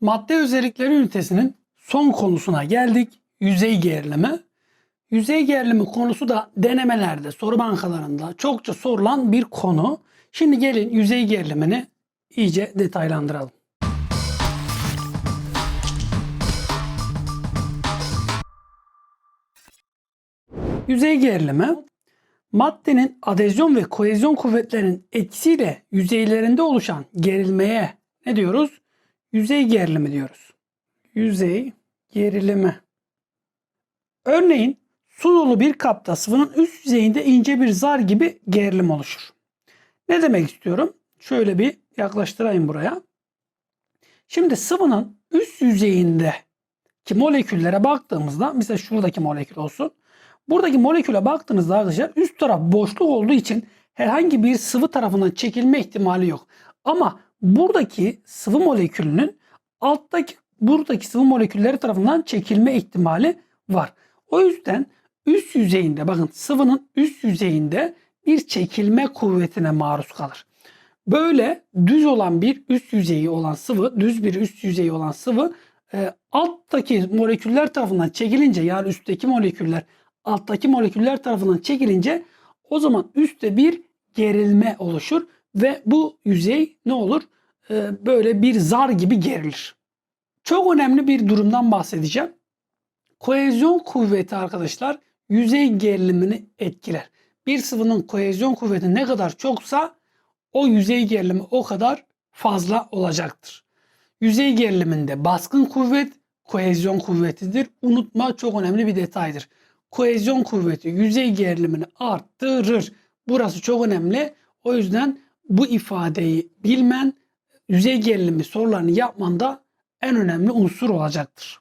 Madde özellikleri ünitesinin son konusuna geldik. Yüzey gerilimi. Yüzey gerilimi konusu da denemelerde, soru bankalarında çokça sorulan bir konu. Şimdi gelin yüzey gerilimini iyice detaylandıralım. Yüzey gerilimi maddenin adezyon ve kohezyon kuvvetlerinin etkisiyle yüzeylerinde oluşan gerilmeye ne diyoruz? Yüzey gerilimi diyoruz. Yüzey gerilimi. Örneğin su dolu bir kapta sıvının üst yüzeyinde ince bir zar gibi gerilim oluşur. Ne demek istiyorum? Şöyle bir yaklaştırayım buraya. Şimdi sıvının üst yüzeyinde ki moleküllere baktığımızda mesela şuradaki molekül olsun. Buradaki moleküle baktığınızda arkadaşlar üst taraf boşluk olduğu için herhangi bir sıvı tarafından çekilme ihtimali yok. Ama buradaki sıvı molekülünün alttaki buradaki sıvı molekülleri tarafından çekilme ihtimali var. O yüzden üst yüzeyinde bakın sıvının üst yüzeyinde bir çekilme kuvvetine maruz kalır. Böyle düz olan bir üst yüzeyi olan sıvı, düz bir üst yüzeyi olan sıvı e, alttaki moleküller tarafından çekilince yani üstteki moleküller alttaki moleküller tarafından çekilince o zaman üstte bir gerilme oluşur ve bu yüzey ne olur? E, böyle bir zar gibi gerilir. Çok önemli bir durumdan bahsedeceğim. Kohezyon kuvveti arkadaşlar yüzey gerilimini etkiler. Bir sıvının kohezyon kuvveti ne kadar çoksa o yüzey gerilimi o kadar fazla olacaktır. Yüzey geriliminde baskın kuvvet kohezyon kuvvetidir. Unutma çok önemli bir detaydır. Kohezyon kuvveti yüzey gerilimini arttırır. Burası çok önemli. O yüzden bu ifadeyi bilmen yüzey gerilimi sorularını yapmanda en önemli unsur olacaktır.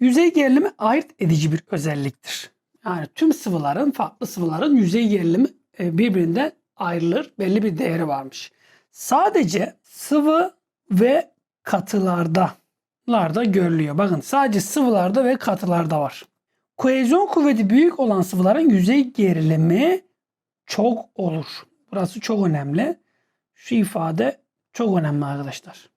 Yüzey gerilimi ayırt edici bir özelliktir. Yani tüm sıvıların, farklı sıvıların yüzey gerilimi e, birbirinden ayrılır. Belli bir değeri varmış. Sadece sıvı ve katılarda larda görülüyor. Bakın sadece sıvılarda ve katılarda var. Kohezyon kuvveti büyük olan sıvıların yüzey gerilimi çok olur. Burası çok önemli. Şu ifade çok önemli arkadaşlar.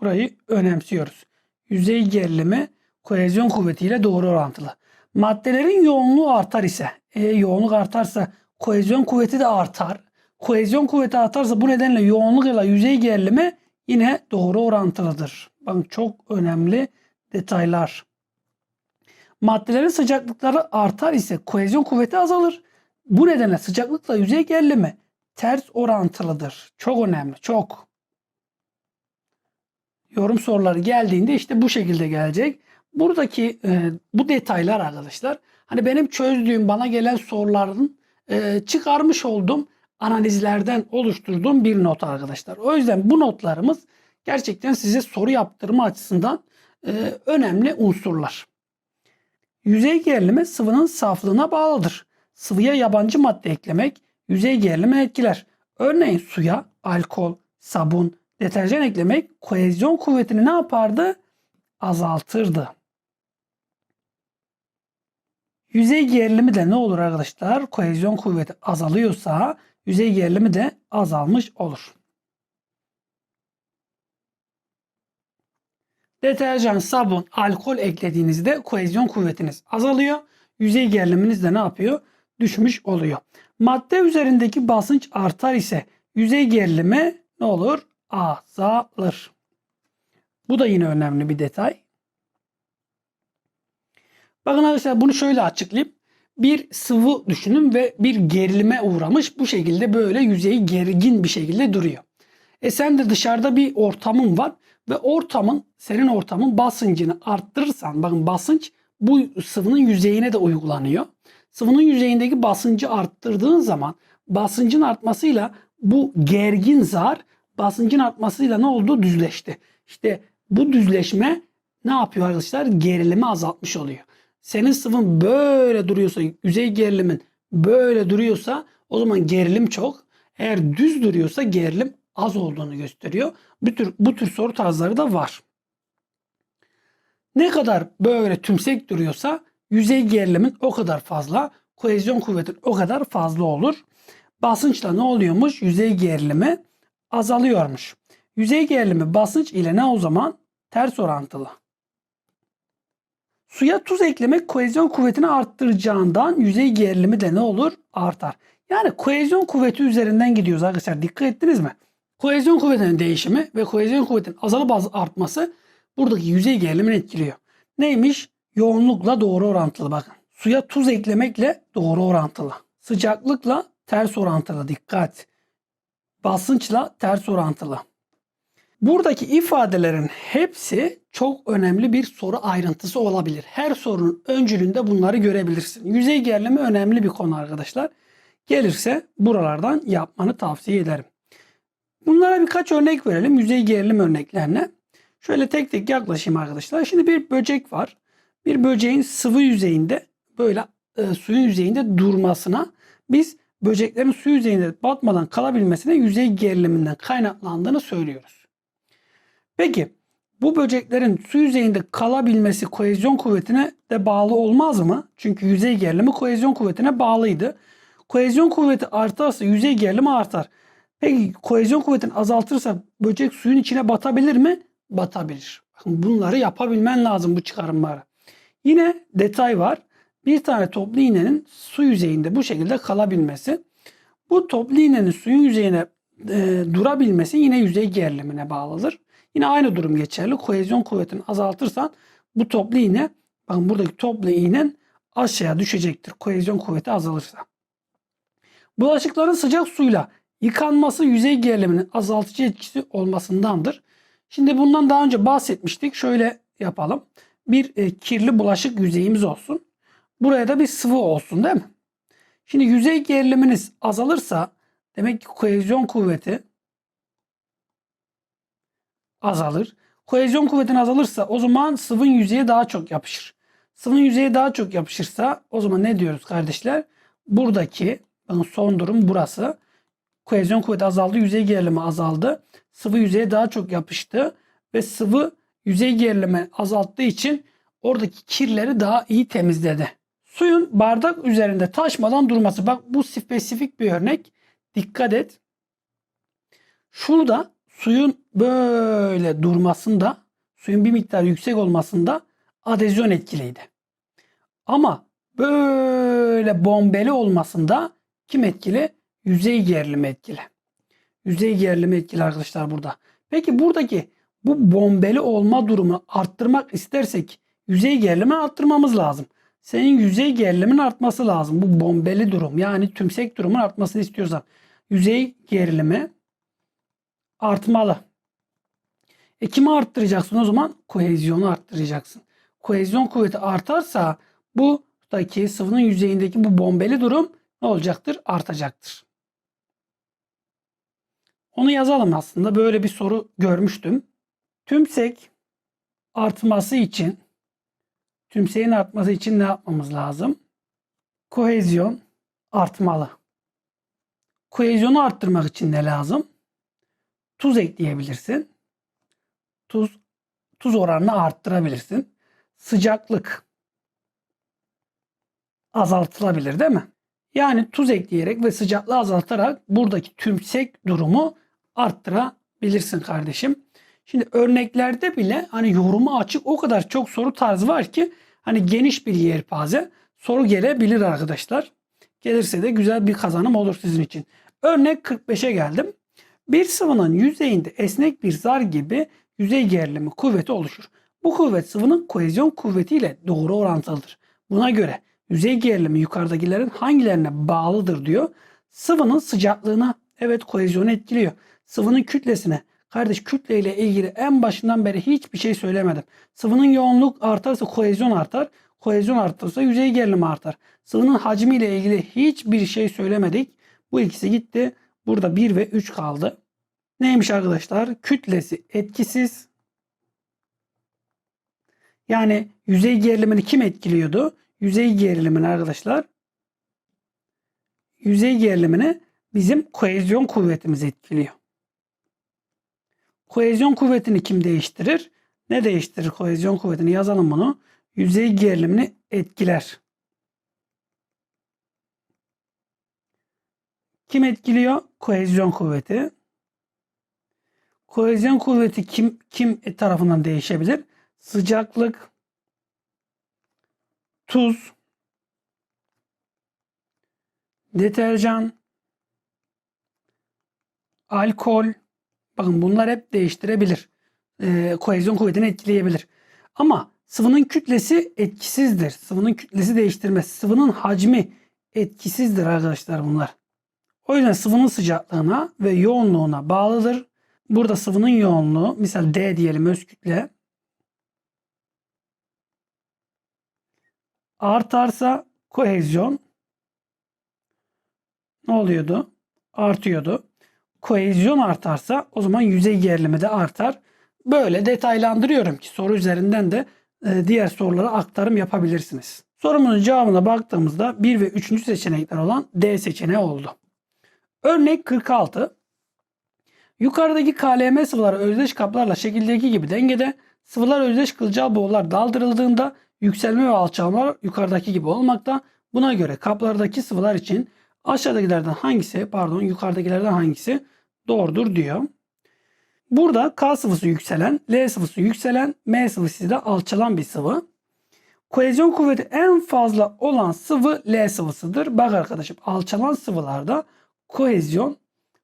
Burayı önemsiyoruz. Yüzey gerilimi kohezyon kuvvetiyle doğru orantılı. Maddelerin yoğunluğu artar ise, e, yoğunluk artarsa kohezyon kuvveti de artar. Kohezyon kuvveti artarsa bu nedenle yoğunluk ile yüzey gerilimi yine doğru orantılıdır. Bakın çok önemli detaylar. Maddelerin sıcaklıkları artar ise kohezyon kuvveti azalır. Bu nedenle sıcaklıkla yüzey gerilimi ters orantılıdır. Çok önemli, çok. Yorum soruları geldiğinde işte bu şekilde gelecek. Buradaki e, bu detaylar arkadaşlar hani benim çözdüğüm bana gelen soruların e, çıkarmış olduğum analizlerden oluşturduğum bir not arkadaşlar. O yüzden bu notlarımız gerçekten size soru yaptırma açısından e, önemli unsurlar. Yüzey gerilimi sıvının saflığına bağlıdır. Sıvıya yabancı madde eklemek yüzey gerilimini etkiler. Örneğin suya alkol, sabun, deterjan eklemek kohezyon kuvvetini ne yapardı? Azaltırdı. Yüzey gerilimi de ne olur arkadaşlar? Kohezyon kuvveti azalıyorsa yüzey gerilimi de azalmış olur. Deterjan, sabun, alkol eklediğinizde kohezyon kuvvetiniz azalıyor. Yüzey geriliminiz de ne yapıyor? Düşmüş oluyor. Madde üzerindeki basınç artar ise yüzey gerilimi ne olur? Azalır. Bu da yine önemli bir detay. Bakın arkadaşlar bunu şöyle açıklayayım. Bir sıvı düşünün ve bir gerilime uğramış. Bu şekilde böyle yüzeyi gergin bir şekilde duruyor. E sen de dışarıda bir ortamın var ve ortamın senin ortamın basıncını arttırırsan bakın basınç bu sıvının yüzeyine de uygulanıyor. Sıvının yüzeyindeki basıncı arttırdığın zaman basıncın artmasıyla bu gergin zar basıncın artmasıyla ne oldu? Düzleşti. İşte bu düzleşme ne yapıyor arkadaşlar? Gerilimi azaltmış oluyor. Senin sıvın böyle duruyorsa, yüzey gerilimin böyle duruyorsa o zaman gerilim çok. Eğer düz duruyorsa gerilim az olduğunu gösteriyor. Bu tür, bu tür soru tarzları da var. Ne kadar böyle tümsek duruyorsa yüzey gerilimin o kadar fazla, kohezyon kuvvetin o kadar fazla olur. Basınçla ne oluyormuş? Yüzey gerilimi azalıyormuş. Yüzey gerilimi basınç ile ne o zaman? ters orantılı. Suya tuz eklemek kohezyon kuvvetini arttıracağından yüzey gerilimi de ne olur? Artar. Yani kohezyon kuvveti üzerinden gidiyoruz arkadaşlar. Dikkat ettiniz mi? Kohezyon kuvvetinin değişimi ve kohezyon kuvvetinin azalıp az artması buradaki yüzey gerilimini etkiliyor. Neymiş? Yoğunlukla doğru orantılı bakın. Suya tuz eklemekle doğru orantılı. Sıcaklıkla ters orantılı. Dikkat. Basınçla ters orantılı. Buradaki ifadelerin hepsi çok önemli bir soru ayrıntısı olabilir. Her sorunun öncülünde bunları görebilirsin. Yüzey gerilimi önemli bir konu arkadaşlar. Gelirse buralardan yapmanı tavsiye ederim. Bunlara birkaç örnek verelim. Yüzey gerilim örneklerine. Şöyle tek tek yaklaşayım arkadaşlar. Şimdi bir böcek var. Bir böceğin sıvı yüzeyinde böyle e, suyun yüzeyinde durmasına biz böceklerin su yüzeyinde batmadan kalabilmesine yüzey geriliminden kaynaklandığını söylüyoruz. Peki bu böceklerin su yüzeyinde kalabilmesi kohezyon kuvvetine de bağlı olmaz mı? Çünkü yüzey gerilimi kohezyon kuvvetine bağlıydı. Kohezyon kuvveti artarsa yüzey gerilimi artar. Peki kohezyon kuvvetini azaltırsa böcek suyun içine batabilir mi? Batabilir. Bakın bunları yapabilmen lazım bu çıkarımları. Yine detay var. Bir tane toplu iğnenin su yüzeyinde bu şekilde kalabilmesi. Bu toplu iğnenin suyun yüzeyine e, durabilmesi yine yüzey gerilimine bağlıdır. Yine aynı durum geçerli. Kohezyon kuvvetini azaltırsan bu toplu iğne bakın buradaki toplu iğnen aşağıya düşecektir. Kohezyon kuvveti azalırsa. Bulaşıkların sıcak suyla yıkanması yüzey geriliminin azaltıcı etkisi olmasındandır. Şimdi bundan daha önce bahsetmiştik. Şöyle yapalım. Bir e, kirli bulaşık yüzeyimiz olsun. Buraya da bir sıvı olsun değil mi? Şimdi yüzey geriliminiz azalırsa demek ki kohezyon kuvveti azalır. Kohezyon kuvvetin azalırsa o zaman sıvın yüzeye daha çok yapışır. Sıvın yüzeye daha çok yapışırsa o zaman ne diyoruz kardeşler? Buradaki son durum burası. Kohezyon kuvveti azaldı, yüzey gerilimi azaldı. Sıvı yüzeye daha çok yapıştı ve sıvı yüzey gerilimi azalttığı için oradaki kirleri daha iyi temizledi. Suyun bardak üzerinde taşmadan durması. Bak bu spesifik bir örnek. Dikkat et. Şurada suyun böyle durmasında, suyun bir miktar yüksek olmasında adezyon etkiliydi. Ama böyle bombeli olmasında kim etkili? Yüzey gerilimi etkili. Yüzey gerilimi etkili arkadaşlar burada. Peki buradaki bu bombeli olma durumunu arttırmak istersek yüzey gerilimi arttırmamız lazım. Senin yüzey gerilimin artması lazım. Bu bombeli durum yani tümsek durumun artmasını istiyorsan yüzey gerilimi artmalı. E kimi arttıracaksın o zaman? Kohezyonu arttıracaksın. Kohezyon kuvveti artarsa buradaki sıvının yüzeyindeki bu bombeli durum ne olacaktır? Artacaktır. Onu yazalım aslında. Böyle bir soru görmüştüm. Tümsek artması için tümseyin artması için ne yapmamız lazım? Kohezyon artmalı. Kohezyonu arttırmak için ne lazım? Tuz ekleyebilirsin. Tuz tuz oranını arttırabilirsin. Sıcaklık azaltılabilir değil mi? Yani tuz ekleyerek ve sıcaklığı azaltarak buradaki tümsek durumu arttırabilirsin kardeşim. Şimdi örneklerde bile hani yoruma açık o kadar çok soru tarzı var ki hani geniş bir yelpaze soru gelebilir arkadaşlar. Gelirse de güzel bir kazanım olur sizin için. Örnek 45'e geldim. Bir sıvının yüzeyinde esnek bir zar gibi yüzey gerilimi kuvveti oluşur. Bu kuvvet sıvının kohezyon kuvvetiyle doğru orantılıdır. Buna göre yüzey gerilimi yukarıdakilerin hangilerine bağlıdır diyor. Sıvının sıcaklığına evet kohezyonu etkiliyor. Sıvının kütlesine kardeş kütle ile ilgili en başından beri hiçbir şey söylemedim. Sıvının yoğunluk artarsa kohezyon artar. Kohezyon artarsa yüzey gerilimi artar. Sıvının hacmi ile ilgili hiçbir şey söylemedik. Bu ikisi gitti. Burada 1 ve 3 kaldı. Neymiş arkadaşlar? Kütlesi etkisiz. Yani yüzey gerilimini kim etkiliyordu? Yüzey gerilimini arkadaşlar yüzey gerilimini bizim kohezyon kuvvetimiz etkiliyor. Kohezyon kuvvetini kim değiştirir? Ne değiştirir kohezyon kuvvetini? Yazalım bunu. Yüzey gerilimini etkiler. Kim etkiliyor? Kohezyon kuvveti. Kohezyon kuvveti kim kim tarafından değişebilir? Sıcaklık, tuz, deterjan, alkol. Bakın bunlar hep değiştirebilir. Ee, kohezyon kuvvetini etkileyebilir. Ama sıvının kütlesi etkisizdir. Sıvının kütlesi değiştirmez. Sıvının hacmi etkisizdir arkadaşlar bunlar. O yüzden sıvının sıcaklığına ve yoğunluğuna bağlıdır. Burada sıvının yoğunluğu misal D diyelim öz kütle artarsa kohezyon ne oluyordu? Artıyordu. Kohezyon artarsa o zaman yüzey gerilimi de artar. Böyle detaylandırıyorum ki soru üzerinden de e, diğer sorulara aktarım yapabilirsiniz. Sorumuzun cevabına baktığımızda 1 ve 3. seçenekler olan D seçeneği oldu. Örnek 46. Yukarıdaki KLM sıvıları özdeş kaplarla şekildeki gibi dengede sıvılar özdeş kılcal boğular daldırıldığında yükselme ve alçalmalar yukarıdaki gibi olmakta. Buna göre kaplardaki sıvılar için aşağıdakilerden hangisi pardon yukarıdakilerden hangisi doğrudur diyor. Burada K sıvısı yükselen, L sıvısı yükselen, M sıvısı da alçalan bir sıvı. Kohezyon kuvveti en fazla olan sıvı L sıvısıdır. Bak arkadaşım alçalan sıvılarda kohezyon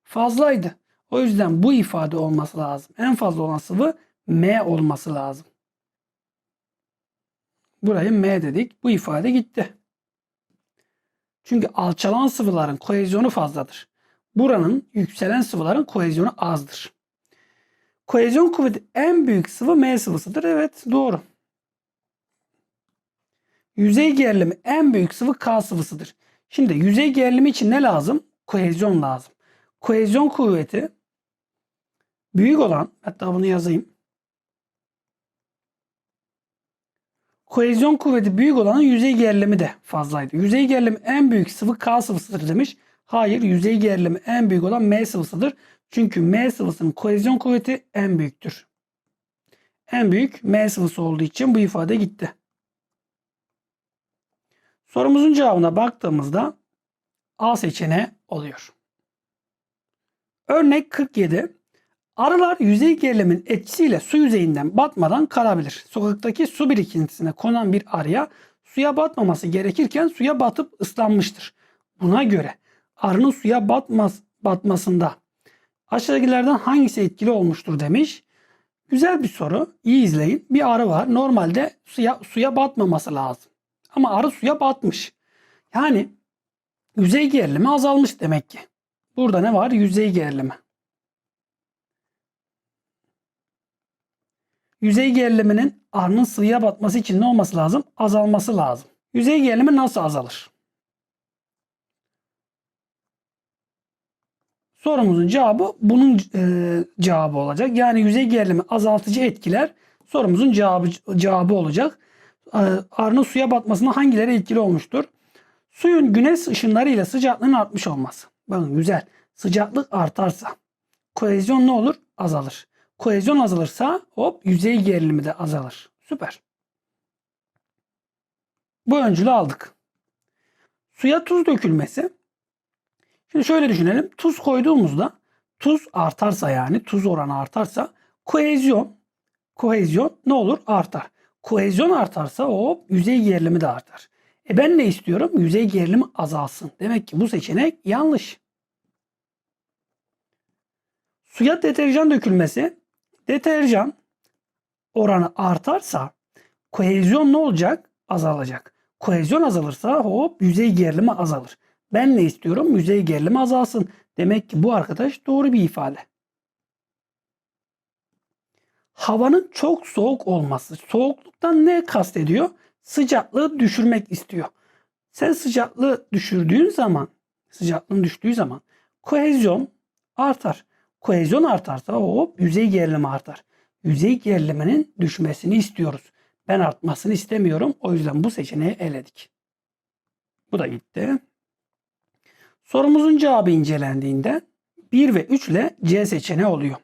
fazlaydı. O yüzden bu ifade olması lazım. En fazla olan sıvı M olması lazım. Burayı M dedik. Bu ifade gitti. Çünkü alçalan sıvıların kohezyonu fazladır. Buranın yükselen sıvıların kohezyonu azdır. Kohezyon kuvveti en büyük sıvı M sıvısıdır. Evet doğru. Yüzey gerilimi en büyük sıvı K sıvısıdır. Şimdi yüzey gerilimi için ne lazım? Kohezyon lazım. Kohezyon kuvveti büyük olan hatta bunu yazayım. Kohezyon kuvveti büyük olanın yüzey gerilimi de fazlaydı. Yüzey gerilimi en büyük sıvı K sıvısıdır demiş. Hayır yüzey gerilimi en büyük olan M sıvısıdır. Çünkü M sıvısının kohezyon kuvveti en büyüktür. En büyük M sıvısı olduğu için bu ifade gitti. Sorumuzun cevabına baktığımızda A seçeneği oluyor. Örnek 47. Arılar yüzey gerilimin etkisiyle su yüzeyinden batmadan kalabilir. Sokaktaki su birikintisine konan bir arıya suya batmaması gerekirken suya batıp ıslanmıştır. Buna göre arının suya batmaz, batmasında aşağıdakilerden hangisi etkili olmuştur demiş. Güzel bir soru. İyi izleyin. Bir arı var. Normalde suya, suya batmaması lazım. Ama arı suya batmış. Yani yüzey gerilimi azalmış demek ki. Burada ne var? Yüzey gerilimi. Yüzey geriliminin arının sıvıya batması için ne olması lazım? Azalması lazım. Yüzey gerilimi nasıl azalır? Sorumuzun cevabı bunun e, cevabı olacak. Yani yüzey gerilimi azaltıcı etkiler sorumuzun cevabı, cevabı olacak. E, arının suya batmasına hangileri etkili olmuştur? Suyun güneş ışınları ile sıcaklığın artmış olması. Bakın güzel. Sıcaklık artarsa kohezyon ne olur? Azalır. Kohezyon azalırsa hop yüzey gerilimi de azalır. Süper. Bu öncülü aldık. Suya tuz dökülmesi. Şimdi şöyle düşünelim. Tuz koyduğumuzda tuz artarsa yani tuz oranı artarsa kohezyon kohezyon ne olur? Artar. Kohezyon artarsa hop yüzey gerilimi de artar. E ben ne istiyorum? Yüzey gerilimi azalsın. Demek ki bu seçenek yanlış. Suya deterjan dökülmesi. Deterjan oranı artarsa kohezyon ne olacak? Azalacak. Kohezyon azalırsa hop yüzey gerilimi azalır. Ben ne istiyorum? Yüzey gerilimi azalsın. Demek ki bu arkadaş doğru bir ifade. Havanın çok soğuk olması. Soğukluktan ne kastediyor? Sıcaklığı düşürmek istiyor. Sen sıcaklığı düşürdüğün zaman, sıcaklığın düştüğü zaman kohezyon artar. Kohezyon artarsa hop yüzey gerilimi artar. Yüzey geriliminin düşmesini istiyoruz. Ben artmasını istemiyorum. O yüzden bu seçeneği eledik. Bu da gitti. Sorumuzun cevabı incelendiğinde 1 ve 3 ile C seçeneği oluyor.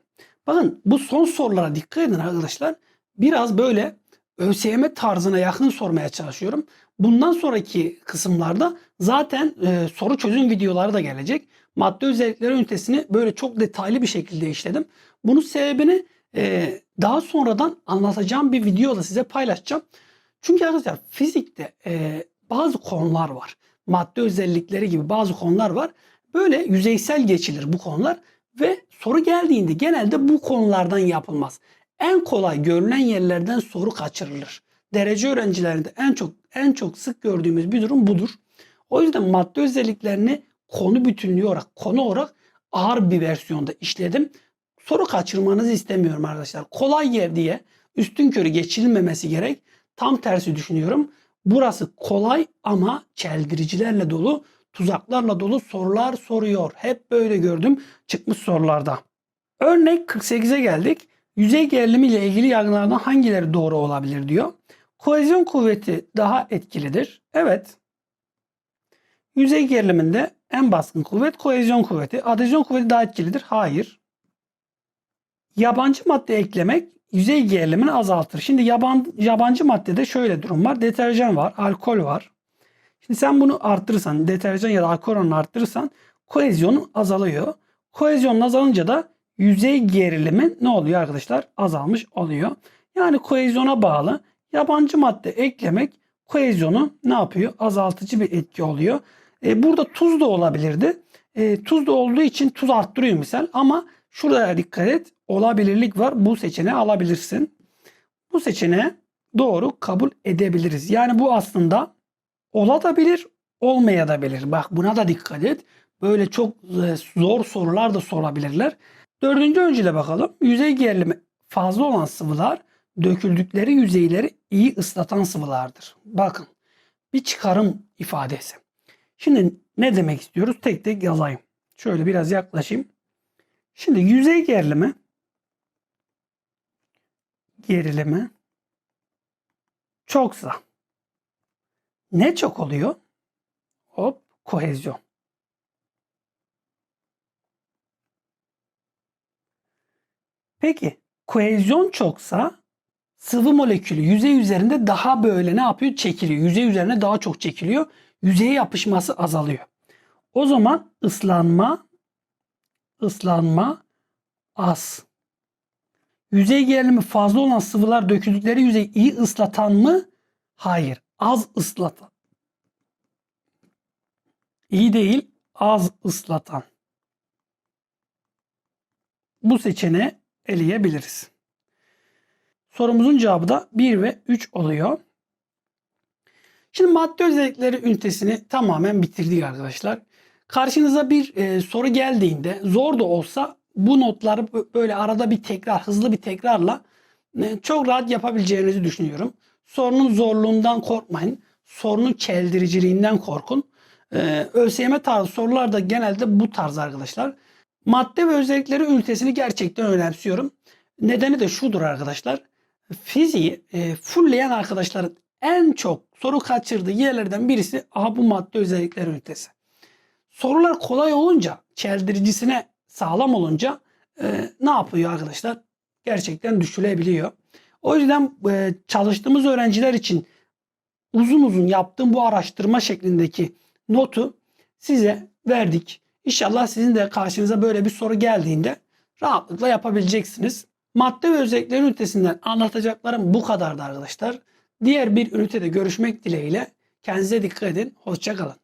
Bakın bu son sorulara dikkat edin arkadaşlar. Biraz böyle ÖSYM tarzına yakın sormaya çalışıyorum. Bundan sonraki kısımlarda zaten e, soru çözüm videoları da gelecek. Madde özellikleri ünitesini böyle çok detaylı bir şekilde işledim. Bunun sebebini e, daha sonradan anlatacağım bir videoda size paylaşacağım. Çünkü arkadaşlar fizikte e, bazı konular var. Madde özellikleri gibi bazı konular var. Böyle yüzeysel geçilir bu konular ve soru geldiğinde genelde bu konulardan yapılmaz. En kolay görülen yerlerden soru kaçırılır. Derece öğrencilerinde en çok en çok sık gördüğümüz bir durum budur. O yüzden madde özelliklerini konu bütünlüğü olarak, konu olarak ağır bir versiyonda işledim. Soru kaçırmanızı istemiyorum arkadaşlar. Kolay yer diye üstün körü geçilmemesi gerek. Tam tersi düşünüyorum. Burası kolay ama çeldiricilerle dolu, tuzaklarla dolu sorular soruyor. Hep böyle gördüm çıkmış sorularda. Örnek 48'e geldik. Yüzey gerilimi ile ilgili yargılardan hangileri doğru olabilir diyor. Kohezyon kuvveti daha etkilidir. Evet. Yüzey geriliminde en baskın kuvvet kohezyon kuvveti. Adezyon kuvveti daha etkilidir. Hayır. Yabancı madde eklemek yüzey gerilimini azaltır. Şimdi yaban, yabancı maddede şöyle durum var. Deterjan var, alkol var. Şimdi sen bunu arttırırsan, deterjan ya da alkol oranını arttırırsan kohezyonun azalıyor. Kohezyon azalınca da yüzey gerilimi ne oluyor arkadaşlar? Azalmış oluyor. Yani kohezyona bağlı yabancı madde eklemek kohezyonu ne yapıyor? Azaltıcı bir etki oluyor. E, burada tuz da olabilirdi. E, tuz da olduğu için tuz arttırıyor misal ama şuraya dikkat et. Olabilirlik var. Bu seçeneği alabilirsin. Bu seçeneği doğru kabul edebiliriz. Yani bu aslında olabilir, olmayabilir. Bak buna da dikkat et. Böyle çok e, zor sorular da sorabilirler. Dördüncü öncüle bakalım. Yüzey gerilimi fazla olan sıvılar döküldükleri yüzeyleri iyi ıslatan sıvılardır. Bakın bir çıkarım ifadesi. Şimdi ne demek istiyoruz? Tek tek yazayım. Şöyle biraz yaklaşayım. Şimdi yüzey gerilimi gerilimi çoksa ne çok oluyor? Hop kohezyon. Peki kohezyon çoksa sıvı molekülü yüzey üzerinde daha böyle ne yapıyor? Çekiliyor. Yüzey üzerine daha çok çekiliyor. Yüzeye yapışması azalıyor. O zaman ıslanma ıslanma az. Yüzey gerilimi fazla olan sıvılar döküldükleri yüzeyi iyi ıslatan mı? Hayır. Az ıslatan. İyi değil, az ıslatan. Bu seçeneği eleyebiliriz. Sorumuzun cevabı da 1 ve 3 oluyor. Şimdi madde özellikleri ünitesini tamamen bitirdik arkadaşlar. Karşınıza bir e, soru geldiğinde zor da olsa bu notları böyle arada bir tekrar, hızlı bir tekrarla e, çok rahat yapabileceğinizi düşünüyorum. Sorunun zorluğundan korkmayın. Sorunun çeldiriciliğinden korkun. Ee, ÖSYM tarzı sorular da genelde bu tarz arkadaşlar. Madde ve özellikleri ünitesini gerçekten önemsiyorum. Nedeni de şudur arkadaşlar. Fiziği e, fullleyen arkadaşların en çok soru kaçırdığı yerlerden birisi aha bu madde özellikleri ünitesi. Sorular kolay olunca, çeldiricisine sağlam olunca e, ne yapıyor arkadaşlar? Gerçekten düşülebiliyor. O yüzden e, çalıştığımız öğrenciler için uzun uzun yaptığım bu araştırma şeklindeki notu size verdik. İnşallah sizin de karşınıza böyle bir soru geldiğinde rahatlıkla yapabileceksiniz. Madde ve özellikler ünitesinden anlatacaklarım bu kadardı arkadaşlar. Diğer bir ünitede görüşmek dileğiyle kendinize dikkat edin. Hoşçakalın.